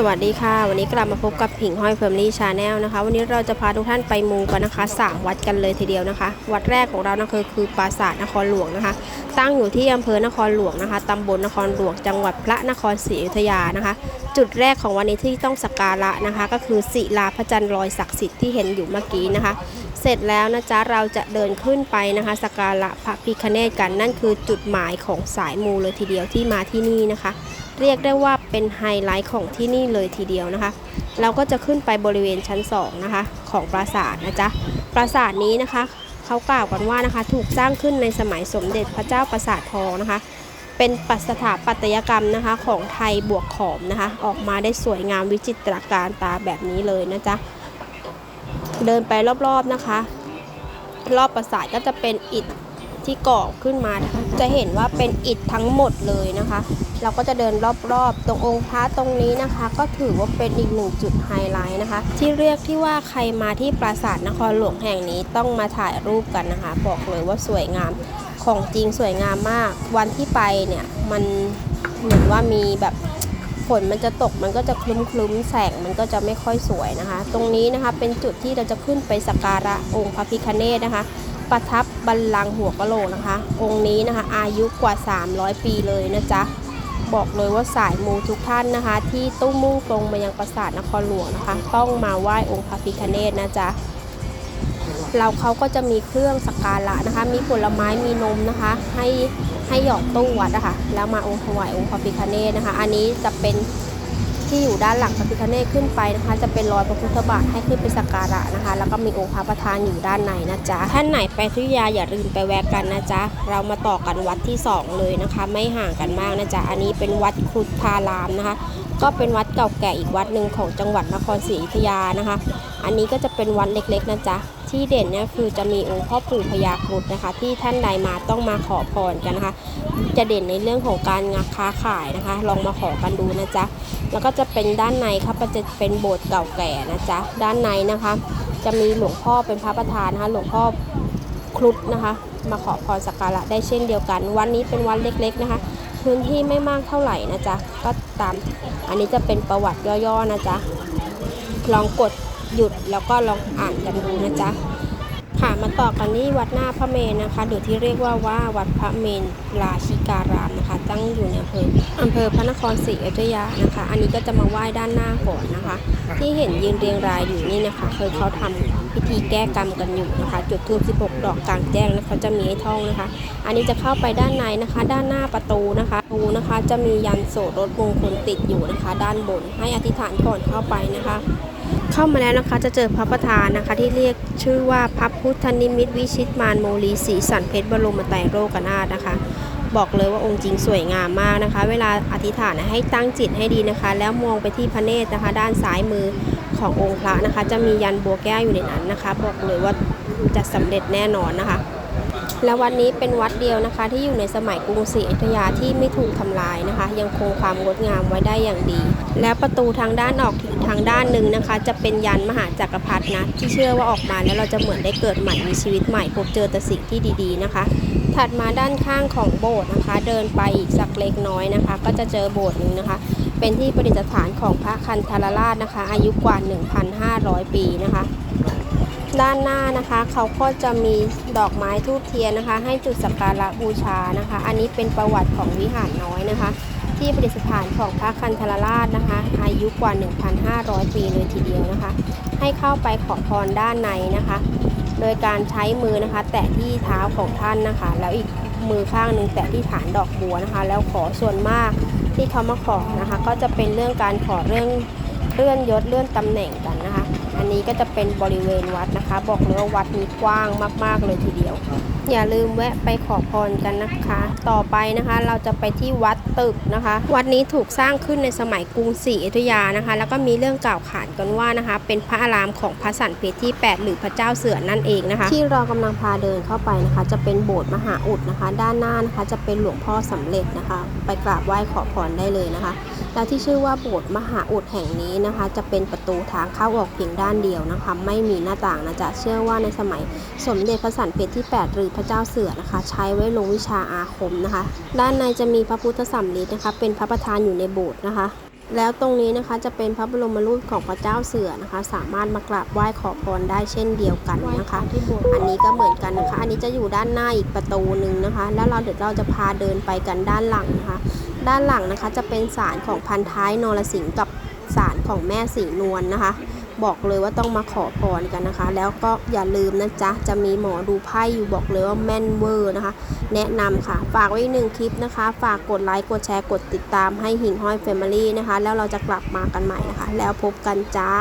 สวัสดีค่ะ วันนี้กลับมาพบกับผิงห้อยเฟิร์มลี่ชาแนลนะคะ วันนี้เราจะพาทุกท่านไปมูกันนะคะสามวัดกันเลยทีเดียวนะคะ วัดแรกของเรานะคือคือปราสาทนครหลวงนะคะ ตั้งอยู่ที่อำเภอนครหลวงนะคะตำบลนครหลวงจังหวัดพระนครศรีอยุธยานะคะ จุดแรกของวันนี้ที่ต้องสักการะนะคะ ก็คือศิลาพระจันทร์ลอยศักดิ์สิทธิ์ที่เห็นอยู่เมื่อกี้นะคะ เสร็จแล้วนะจ๊ะเราจะเดินขึ้นไปนะคะสกการะพระพิคเนตกันนั่นคือจุดหมายของสายมูเลยทีเดียวที่มาที่นี่นะคะ เรียกได้ว่าเป็นไฮไลท์ของที่นี่เลยทีเดียวนะคะ เราก็จะขึ้นไปบริเวณชั้น2นะคะของปราสาทนะจ๊ะปราสาทนี้นะคะเขากล่าวกันว่านะคะถูกสร้างขึ้นในสมัยสมเด็จพระเจ้าปราสาททองนะคะเป็นปัสถาปัตยกรรมนะคะของไทยบวกขอมนะคะ ออกมาได้สวยงามวิจิตรการตาแบบนี้เลยนะจ๊ะ เดินไปรอบๆนะคะ รอบปราสาทก็จะเป็นอิฐที่ก่อขึ้นมานะคะจะเห็นว่าเป็นอิฐทั้งหมดเลยนะคะ เราก็จะเดินรอบๆ ตรงองค์พระตรงนี้นะคะ ก็ถือว่าเป็นอีกหนึ่งจุดไฮไลท์นะคะ ที่เรียกที่ว่าใครมาที่ปราสาทนครหลวงแห่งนี้ต้องมาถ่ายรูปกันนะคะ บอกเลยว่าสวยงามของจริงสวยงามมาก วันที่ไปเนี่ยมันเหมือนว่ามีแบบ ฝนมันจะตกมันก็จะคลึ้มๆแสงมันก็จะไม่ค่อยสวยนะคะ ตรงนี้นะคะเป็นจุดที่เราจะขึ้นไปสักการะองค์พระพิคเนตนะคะ ประทับบัลลังก์หัวกะโหลกนะคะ องค์นี้นะคะ อายุกว่า 300 ปีเลยนะจ๊ะบอกเลยว่าสายมูทุกท่านนะคะ ที่ตุ้มมุ่งตรงมายังปราสาทนครหลวงนะคะ ต้องมาไหว้องค์พระพิคเนตนะจ๊ะเราเขาก็จะมีเครื่องสักการะนะคะ มีผลไม้มีนมนะคะ ให้ ให้หยอดตู้วัดนะคะแล้วมาองค์ถวายองค์พระพิคเนตนะคะ อันนี้จะเป็นที่อยู่ด้านหลังพระพิคเนตขึ้นไปนะคะ จะเป็นรอยพระพุทธบาทให้ขึ้นไปสักการะนะคะ แล้วก็มีองค์พระประธานอยู่ด้านในนะจ๊ะท่านไหนไปอยุยาอย่าลืมไปแวะกันนะจ๊ะเรามาต่อกันวัดที่สองเลยนะคะ ไม่ห่างกันมากนะจ๊ะอันนี้เป็นวัดครุฑทารามนะคะ ก็เป็นวัดเก่าแก่อีกวัดหนึ่งของจังหวัดนครศรีอยุธยานะคะ อันนี้ก็จะเป็นวัดเล็กๆนะจ๊ะ ที่เด่นเนี่ยคือจะมีองค์พ่อปู่พญาครุฑนะคะ ที่ท่านใดมาต้องมาขอพรกันนะคะ จะเด่นในเรื่องของการงานค้าขายนะคะ ลองมาขอกันดูนะจ๊ะแล้วก็จะเป็นด้านในครับจะเป็นโบสถ์เก่าแก่นะจ๊ะด้านในนะคะ จะมีหลวงพ่อเป็นพระประธานนะคะหลวงพ่อครุฑนะคะ มาขอพรสักการะได้เช่นเดียวกัน วันนี้เป็นวันเล็กๆนะคะพื้นที่ไม่มากเท่าไหร่นะจ๊ะ ก็ตาม อันนี้จะเป็นประวัติย่อๆนะจ๊ะ ลองกด หยุดแล้วก็ลองอ่านกันดูนะจ๊ะค่ะมาต่อกันที่วัดหน้าพระเมนนะคะ หรือที่เรียกว่าว่าวัดพระเมนราชิการามนะคะ ตั้งอยู่ในอำเภออำเภอพระนครศรีอยุธยานะคะ อันนี้ก็จะมาไหว้ด้านหน้าก่อนนะคะ ที่เห็นยืนเรียงรายอยู่นี่นะคะคือเขาทำพิธีแก้กรรมกันอยู่นะคะ จุดธูป16 ดอกกลางแจ้งนะเขาจะมีให้ท่องนะคะ อันนี้จะเข้าไปด้านในนะคะ ด้านหน้าประตูนะคะประตูนะคะจะมียันโสดรถมงคลติดอยู่นะคะ ด้านบนให้อธิษฐานก่อนเข้าไปนะคะ เข้ามาแล้วนะคะจะเจอพระประธานนะคะ ที่เรียกชื่อว่าพระพุทธนิมิตวิชิตมารโมลีสีสันเพชรบรมไตรโลกนาถนะคะบอกเลยว่าองค์จริงสวยงามมากนะคะ เวลาอธิษฐานให้ตั้งจิตให้ดีนะคะ แล้วมองไปที่พระเนตรนะคะ ด้านซ้ายมือขององค์พระนะคะ จะมียันบัวแก้วอยู่ในนั้นนะคะ บอกเลยว่าจะสำเร็จแน่นอนนะคะ และวัดนี้เป็นวัดเดียวนะคะ ที่อยู่ในสมัยกรุงศรีอยุธยาที่ไม่ถูกทำลายนะคะ ยังคงความงดงามไว้ได้อย่างดี และประตูทางด้านออกทางด้านหนึ่งนะคะ จะเป็นยันมหาจักรพรรดินะที่เชื่อว่าออกมาแล้วเราจะเหมือนได้เกิดใหม่มีชีวิตใหม่พบเจอแต่สิ่งที่ดีๆนะคะ ถัดมาด้านข้างของโบสถ์นะคะ เดินไปอีกสักเล็กน้อยนะคะ ก็จะเจอโบสถ์หนึ่งนะคะ เป็นที่ประดิษฐานของพระคันธารราชนะคะ อายุกว่า 1,500 ปีนะคะ ด้านหน้านะคะเขาก็จะมีดอกไม้ทูบเทียนนะคะ ให้จุดสักการะบูชานะคะ อันนี้เป็นประวัติของวิหารน้อยนะคะ ที่ประดิษฐานของพระคันธารราชนะคะ อายุกว่า 1,500 ปีเลยทีเดียวนะคะ ให้เข้าไปขอพรด้านในนะคะ โดยการใช้มือนะคะ แตะที่เท้าของท่านนะคะ แล้วอีกมือข้างหนึ่งแตะที่ฐานดอกบัวนะคะ แล้วขอส่วนมากที่เขามาขอนะคะ ก็จะเป็นเรื่องการขอเรื่องเลื่อนยศเลื่อนตำแหน่งกันนะคะ นนี้ก็จะเป็นบริเวณวัดนะคะ บอกเลยว่าวัดนี้กว้างมาก ๆ เลยทีเดียว อย่าลืมแวะไปขอพรกันนะคะ ต่อไปนะคะเราจะไปที่วัดตึกนะคะ วัดนี้ถูกสร้างขึ้นในสมัยกรุงศรีอยุธยานะคะ แล้วก็มีเรื่องกล่าวขานกันว่านะคะ เป็นพระอารามของพระสันเพชรที่ 8 หรือพระเจ้าเสือนั่นเองนะคะ ที่เรากำลังพาเดินเข้าไปนะคะ จะเป็นโบสถ์มหาอุดนะคะ ด้านหน้านะคะจะเป็นหลวงพ่อสำเร็จนะคะ ไปกราบไหว้ขอพรได้เลยนะคะ และที่ชื่อว่าโบสถ์มหาอุดแห่งนี้นะคะ จะเป็นประตูทางเข้าออกเพียงด้านเดียวนะคะ ไม่มีหน้าต่างนะจ๊ะเชื่อว่าในสมัยสมเด็จพระสันเพชรที่ 8 หรือพระเจ้าเสือนะคะ ใช้ไว้ลงวิชาอาคมนะคะ ด้านในจะมีพระพุทธสัมฤทธิ์นะคะ เป็นพระประธานอยู่ในโบสถ์นะคะแล้วตรงนี้นะคะจะเป็นพระบรมรูปของพระเจ้าเสือนะคะ สามารถมากราบไหว้ขอพรได้เช่นเดียวกันนะคะ อันนี้ก็เหมือนกันนะคะ อันนี้จะอยู่ด้านหน้าอีกประตูหนึ่งนะคะ แล้วเราเดี๋ยวเราจะพาเดินไปกันด้านหลังนะคะ ด้านหลังนะคะจะเป็นศาลของพันท้ายนรสิงห์กับศาลของแม่สีนวลนะคะ บอกเลยว่าต้องมาขอพรกันนะคะ แล้วก็อย่าลืมนะจ๊ะ จะมีหมอดูไพ่อยู่บอกเลยว่าแม่นเวอร์นะคะ แนะนำค่ะ ฝากไว้หนึ่งคลิปนะคะ ฝากกดไลค์ กดแชร์ กดติดตามให้หิ่งห้อยแฟมิลี่นะคะ แล้วเราจะกลับมากันใหม่นะคะ แล้วพบกันจ้า